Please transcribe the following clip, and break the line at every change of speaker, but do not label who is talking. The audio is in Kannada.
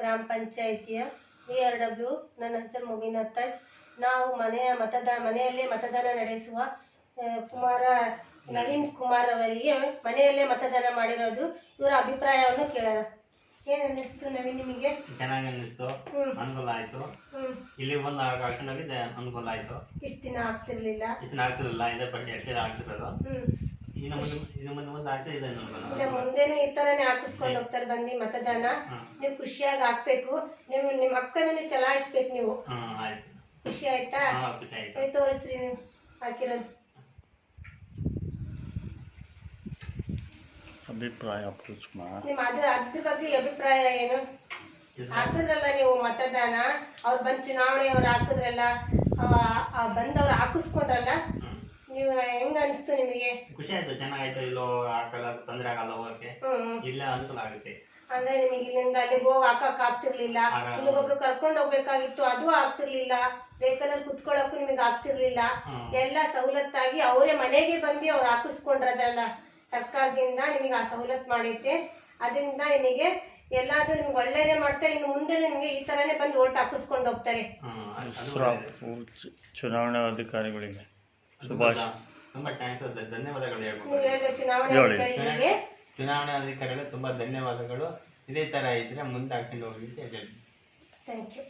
ಗ್ರಾಮ ಪಂಚಾಯಿತಿಯ ವಿ ಆರ್ ಡಬ್ಲ್ಯೂ ನನ್ನ ಹೆಸರು ಮುಬೀನಾ ತಾಜ್ ನಾವು ಮನೆಯ ಮತದಾನ ಮನೆಯಲ್ಲೇ ಮತದಾನ ನಡೆಸುವ ಕುಮಾರ ನವೀನ್ ಕುಮಾರ್ ಅವರಿಗೆ ಮನೆಯಲ್ಲೇ ಮತದಾನ ಮಾಡಿರೋದು ಇವರ ಅಭಿಪ್ರಾಯವನ್ನು ಕೇಳೋಣ. ಏನ್ ಅನ್ನಿಸ್ತು ನವೀನ್ ನಿಮಗೆ?
ಚೆನ್ನಾಗಿ ಅನ್ನಿಸ್ತು. ಅನುಕೂಲ ಆಯ್ತು. ಇಲ್ಲಿ ಬಂದು ಆಕರ್ಷಣೆಗೆ ಅನುಕೂಲ ಆಯ್ತು.
ಇಷ್ಟು ದಿನ ಆಗ್ತಿರ್ಲಿಲ್ಲ.
ಇದೇ ಎರಡು ಸೇರಿ ಆಗ್ತಿರೋದು.
ಮುಂದೇನು ಈ ತರನೇ ಹಾಕಿಸ್ಕೊಂಡು ಹೋಗ್ತಾರೆ ಬಂದು ಮತದಾನ. ನೀವು ಖುಷಿಯಾಗಿ ಹಾಕ್ಬೇಕು. ನೀವು ನಿಮ್ಮ ಅಕ್ಕನ ಚಲಾಯಿಸ್ಬೇಕು ನೀವು.
ಹ್ಮ್ ಆಯ್ತು.
ಖುಷಿ ಆಯ್ತಾ?
ಹಾ ಖುಷಿ ಆಯ್ತು.
ಏ, ತೋರಿಸ್ರಿ ನೀವು. ಹಾಕಿರೋದು.
ಅಭಿಪ್ರಾಯ ಪುಷ್ಮ
ನಿಮ್ಮ ಅದ್ರ ಅದ್ರ ಬಗ್ಗೆ ಅಭಿಪ್ರಾಯ ಏನು? ಹಾಕಿದ್ರಲ್ಲ ನೀವು ಮತದಾನ. ಅವ್ರು ಬಂದ್ ಚುನಾವಣೆ ಅವ್ರು ಹಾಕಿದ್ರಲ್ಲ ಬಂದವ್ರು ಹಾಕಿಸ್ಕೊಂಡ್ರಲ್ಲ ಅನಿಸ್ತು ನಿಮಗೆ?
ಖುಷಿ ಆಯ್ತು ಚೆನ್ನಾಗಾಯ್ತು ಇಲ್ಲೋ ಹಾಕಲ್ಲ ತೊಂದರೆ ಆಗಲ್ಲ ಹೋಗಕ್ಕೆ ಇಲ್ಲ ಅನುಕೂಲ ಆಗುತ್ತೆ.
ಅಂದ್ರೆ ನಿಮಗೆ ಇಲ್ಲಿಂದ ಅಲ್ಲಿಗೆ ಹೋಗಿ ಹಾಕಕ್ ಆಗ್ತಿರ್ಲಿಲ್ಲ. ನಿಮಗೊಬ್ರು ಕರ್ಕೊಂಡು ಹೋಗ್ಬೇಕಾಗಿತ್ತು ಅದು ಆಗ್ತಿರ್ಲಿಲ್ಲ. ವೆಹಿಕಲ್ ಕುತ್ಕೊಳ್ಳಕ್ಕೂ ನಿಮಗೆ ಆಗ್ತಿರ್ಲಿಲ್ಲ. ಎಲ್ಲಾ ಸವಲತ್ತಾಗಿ ಅವರೇ ಮನೆಗೆ ಬಂದು ಅವ್ರು ಹಾಕಿಸ್ಕೊಂಡ್ರದಲ್ಲ ಸರ್ಕಾರದಿಂದ ನಿಮಗೆ ಆ ಸವಲತ್ತು ಮಾಡೈತೆ. ಅದರಿಂದ ನಿಮಗೆ ಎಲ್ಲಾದ್ರೂ ನಿಮ್ಗೆ ಒಳ್ಳೇದೇ ಮಾಡ್ತಾರೆ. ಇನ್ನು ಮುಂದೆ ನಿಮಗೆ ಈ ತರಾನೇ ಬಂದು ಓಟ್ ಹಾಕಿಸ್ಕೊಂಡು ಹೋಗ್ತಾರೆ.
ಚುನಾವಣಾ ಅಧಿಕಾರಿಗಳಿಗೆ ಸುಭಾಷ್
ತುಂಬಾ ಥ್ಯಾಂಕ್ಸ್ ಧನ್ಯವಾದಗಳು ಹೇಳ್ಬೇಕು.
ಚುನಾವಣಾ. ಅಧಿಕಾರಿಗಳಿಗೆ
ಚುನಾವಣಾ ಅಧಿಕಾರಿಗಳು ತುಂಬಾ ಧನ್ಯವಾದಗಳು. ಇದೇ ತರ ಇದ್ರೆ ಮುಂದೆ ಹಾಕೊಂಡು ಹೋಗ್ಲಿಕ್ಕೆ ಹೇಳಿ
ಥ್ಯಾಂಕ್ ಯು